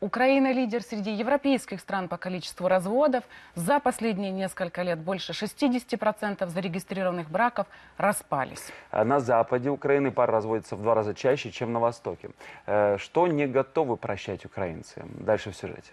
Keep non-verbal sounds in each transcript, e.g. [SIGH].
Украина лидер среди европейских стран по количеству разводов. За последние несколько лет больше 60% зарегистрированных браков распались. А На западе Украины пары разводятся в два раза чаще, чем на востоке. Э, Что не готовы прощать украинцы? Дальше в сюжете.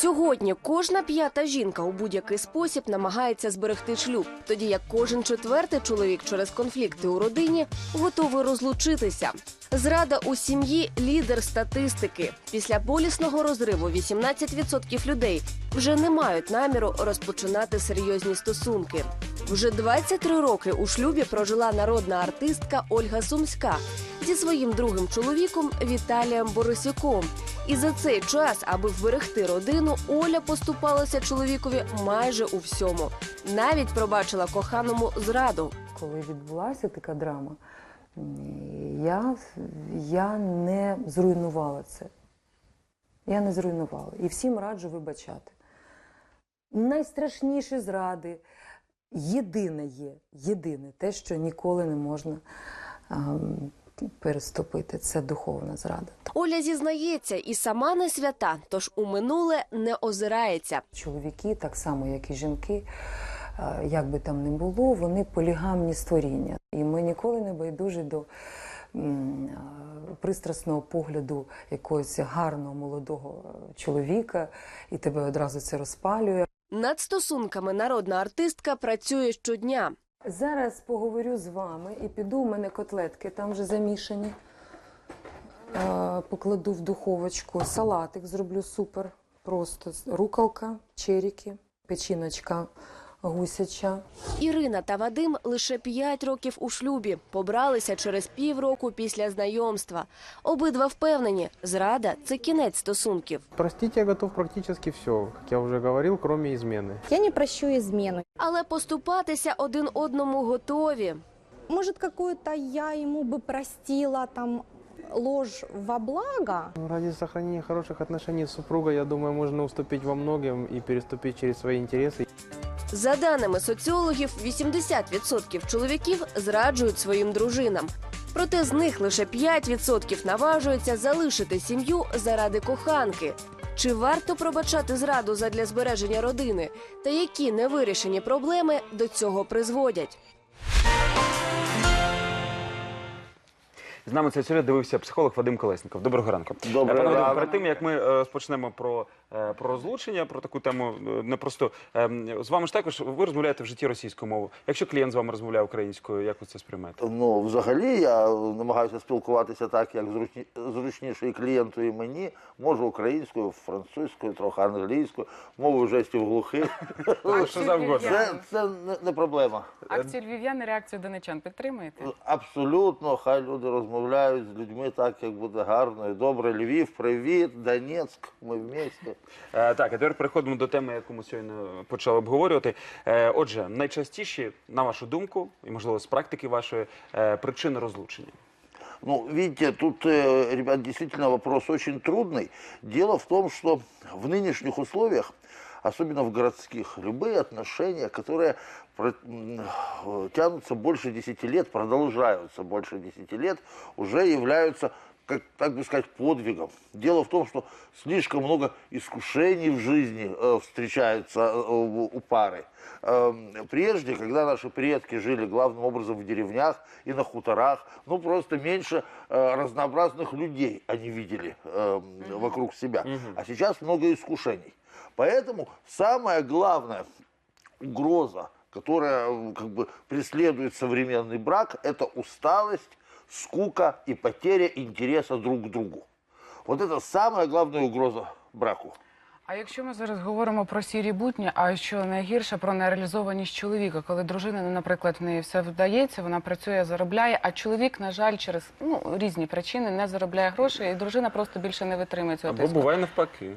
Сьогодні кожна п'ята жінка у будь-який спосіб намагається зберегти шлюб, тоді як кожен четвертий чоловік через конфлікти у родині готовий розлучитися. Зрада у сім'ї лідер статистики. Після болісного розриву 18% людей вже не мають наміру розпочинати серйозні стосунки. Вже 23 роки у шлюбі прожила народна артистка Ольга Сумська зі своїм другим чоловіком Віталієм Борисюком. І за цей час, аби вберегти родину, Оля поступалася чоловікові майже у всьому. Навіть пробачила коханому зраду. коли відбулася така драма, я, я не зруйнувала це. Я не зруйнувала. І всім раджу вибачати. Найстрашніші зради. Єдине є, єдине те, що ніколи не можна ем, переступити, це духовна зрада. Оля зізнається, і сама не свята, тож у минуле не озирається. Чоловіки, так само як і жінки, е, як би там не було, вони полігамні створіння. І ми ніколи не байдужі до е, пристрасного погляду якогось гарного молодого е, чоловіка, і тебе одразу це розпалює. Над стосунками народна артистка працює щодня. Зараз поговорю з вами і піду. У мене котлетки там вже замішані. Е, Покладу в духовочку. Салатик зроблю супер. Просто рукалка, черіки, печіночка гусяча. Ірина та Вадим лише 5 років у шлюбі. Побралися через півроку після знайомства. Обидва впевнені, зрада це кінець стосунків. Простить я готов практически все, как я уже говорил, кроме измены. Я не прощу измену. Але поступатися один одному готові. Может, какую-то я ему бы простила там ложь во благо, Ну, Ради сохранения хороших отношений с супругой, я думаю, можно уступить во многом и переступить через свои интересы. За даними соціологів, 80% чоловіків зраджують своїм дружинам. Проте з них лише 5% наважуються залишити сім'ю заради коханки. Чи варто пробачати зраду задля збереження родини? Та які невирішені проблеми до цього призводять? З нами цей сюжет дивився психолог Вадим Колесніков. Доброго ранку. Доброго Е, пане. Перед тим як ми е, розпочнемо про, е, про розлучення, про таку тему непросту, е, з вами ж також ви розмовляєте в житті російською мовою. Якщо клієнт з вами розмовляє українською, як ви це сприймаєте? Ну, взагалі, я намагаюся спілкуватися так, як зручні, зручніше і клієнту, і мені. Можу українською, французькою, трохи англійською, мовою жестів глухих. Що завгодно. Це, це не проблема. Акцію львів'яни реакцію донечан підтримуєте? Абсолютно, хай люди розмовляють з людьми так, як буде гарно і добре. Львів, привіт, Донецьк, ми вместе. Е, Так, а тепер переходимо до теми, яку ми сьогодні почали обговорювати. Е, Отже, найчастіші, на вашу думку, і можливо з практики вашої, е, причини розлучення. Ну, видите, тут, э, ребят, действительно вопрос очень трудный. Дело в том, что в нынешних условиях, особенно в городских, любые отношения, которые тянутся больше 10 лет, продолжаются больше 10 лет, уже являются, как, так бы сказать, подвигом. Дело в том, что слишком много искушений в жизни э, встречаются э, у у пары. Эм, Прежде, когда наши предки жили главным образом в деревнях и на хуторах, ну просто меньше э, разнообразных людей они видели эм, вокруг себя. А сейчас много искушений. Поэтому самое главное угроза, которая э, как бы преследует современный брак, это усталость, скука и потеря интереса друг к другу. Вот это самая главная угроза браку. А якщо ми зараз говоримо про сірі будні, а що найгірше про нереалізованість чоловіка, коли дружина, ну, наприклад, в неї все вдається, вона працює, заробляє, а чоловік, на жаль, через ну різні причини не заробляє гроші, і дружина просто більше не витримує цього Або тиску. буває навпаки.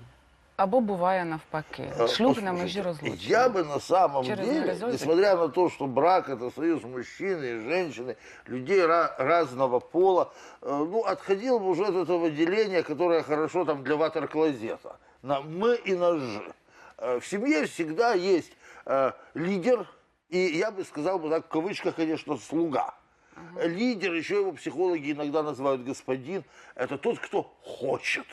Або буває навпаки. Шлюб на межі розлучення. Я бы на самом Через деле, несмотря на то, что брак это союз мужчины и женщины, людей ра- разного пола, э, ну, отходил бы уже от этого деления, которое хорошо там для ватер-клозета, на мы и на «ж». Э, В семье всегда есть э, лидер, и я бы сказал бы так, в кавычках, конечно, слуга. Лидер, еще его психологи иногда называют господин, это тот, кто хочет.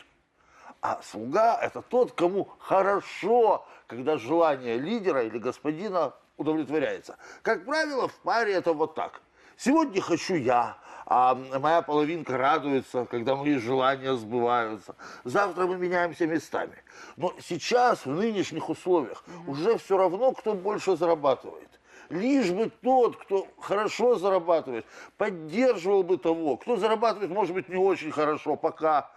А слуга – это тот, кому хорошо, когда желание лидера или господина удовлетворяется. Как правило, в паре это вот так. Сегодня хочу я, а моя половинка радуется, когда мои желания сбываются. Завтра мы меняемся местами. Но сейчас, в нынешних условиях, уже все равно, кто больше зарабатывает. Лишь бы тот, кто хорошо зарабатывает, поддерживал бы того, кто зарабатывает, может быть, не очень хорошо пока.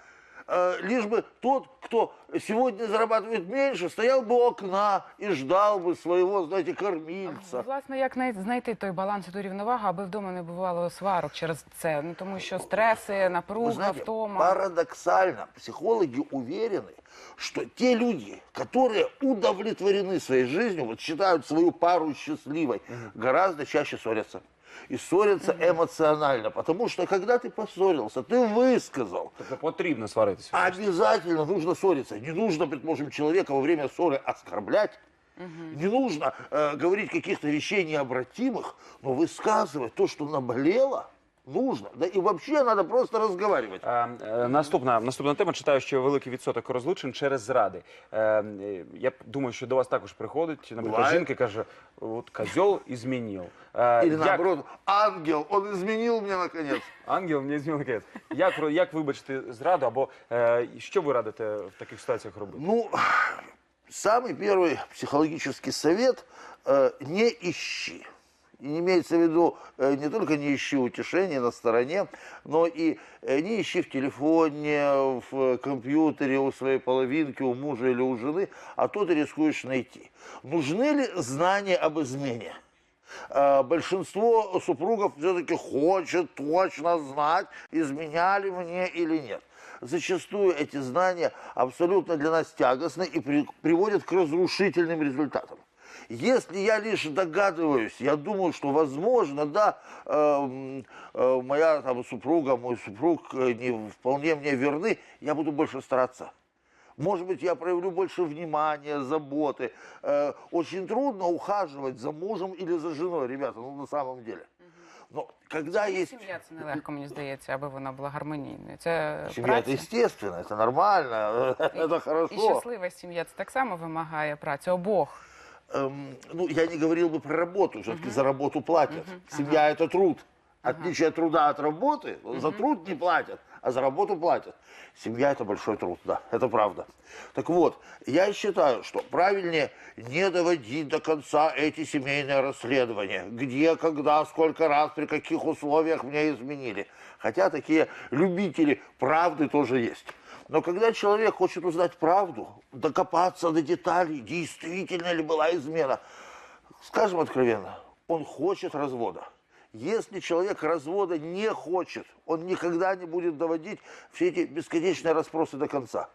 Э, Лишь бы тот, кто сегодня зарабатывает меньше, стоял бы у окна и ждал бы своего, знаете, кормильца. Власне, як най- знайти той баланс і ту рівновагу, аби вдома не бувало сварок через це? Ну тому що стреси, напруга, знаете, втома. парадоксально, психологи уверены, что те люди, которые удовлетворены своей жизнью, вот считают свою пару счастливой, гораздо чаще ссорятся. И ссорятся эмоционально, потому что когда ты поссорился, ты высказал, Тобто потрібно сваритися. Обязательно нужно ссориться. Не нужно, предположим, человека во время ссоры оскорблять. Не нужно э, говорить каких-то вещей необратимых, но высказывать то, что наболело, нужно. Да и вообще надо просто разговаривать. Е, е, Наступна, наступна тема. Читаю, що великий відсоток розлучень через зради. Е, е, Я думаю, що до вас також приходить, наприклад, Буває. жінка і каже, от козьол ізмінив. Е, Или як- наоборот, ангел, он изменил мне наконец. Ангел не змінив наконець. Як, ро- як вибачити зраду, або е, що ви радите в таких ситуаціях робити? Ну, самый первый психологический совет э, не ищи. И имеется в виду э, не только не ищи утешения на стороне, но и э, не ищи в телефоне, в компьютере у своей половинки, у мужа или у жены, а то ты рискуешь найти. Нужны ли знания об измене? Э, Большинство супругов все-таки хочет точно знать, изменяли мне или нет. Зачастую эти знания абсолютно для нас тягостны и при- приводят к разрушительным результатам. Если я лишь догадываюсь, я думаю, что возможно, да, э, м, э, моя там, супруга, мой супруг э, не вполне мне верны, я буду больше стараться. Может быть, я проявлю больше внимания, заботы. Э, очень трудно ухаживать за мужем или за женой, ребята, ну на самом деле. Но когда есть... Сім'я це нелегко, мені здається, аби вона була гармонійною. Це Семья это праця. естественно, это нормально, [LAUGHS] это І хорошо. щаслива сім'я це так само вимагає праці обох. Эм, ну, я не говорил бы про работу, все-таки за работу платят. Семья это труд. Отличие труда от работы, за труд не платят, а за работу платят. Семья это большой труд, да, это правда. Так вот, я считаю, что правильнее не доводить до конца эти семейные расследования. Где, когда, сколько раз, при каких условиях мне изменили. Хотя такие любители правды тоже есть. Но когда человек хочет узнать правду, докопаться до деталей, действительно ли была измена, скажем откровенно, он хочет развода. Если человек развода не хочет, он никогда не будет доводить все эти бесконечные расспросы до конца.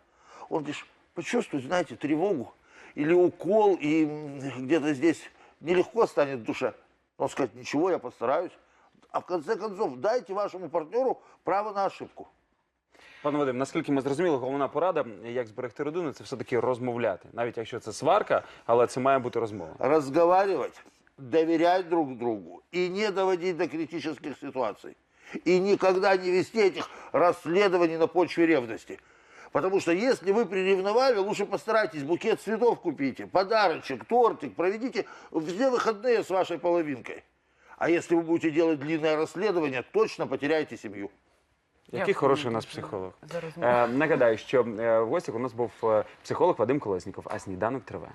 Он лишь почувствует, знаете, тревогу или укол, и м, где-то здесь нелегко станет в душе. Он скажет, ничего, я постараюсь. А в конце концов, дайте вашему партнеру право на ошибку. Пане Вадим, наскільки ми зрозуміли, головна порада, як зберегти родину, це все-таки розмовляти. Навіть якщо це сварка, але це має бути розмова. разговаривать, доверять друг другу и не доводить до критических ситуаций. И никогда не вести этих расследований на почве ревности. Потому что если вы приревновали, лучше постарайтесь, букет цветов купите, подарочек, тортик, проведите все выходные с вашей половинкой. А если вы будете делать длинное расследование, точно потеряете семью. Який Дякую, хороший у нас дуже психолог. за розмову. Е, нагадаю, що е, в гостях у нас був е, психолог Вадим Колесніков, а сніданок триває.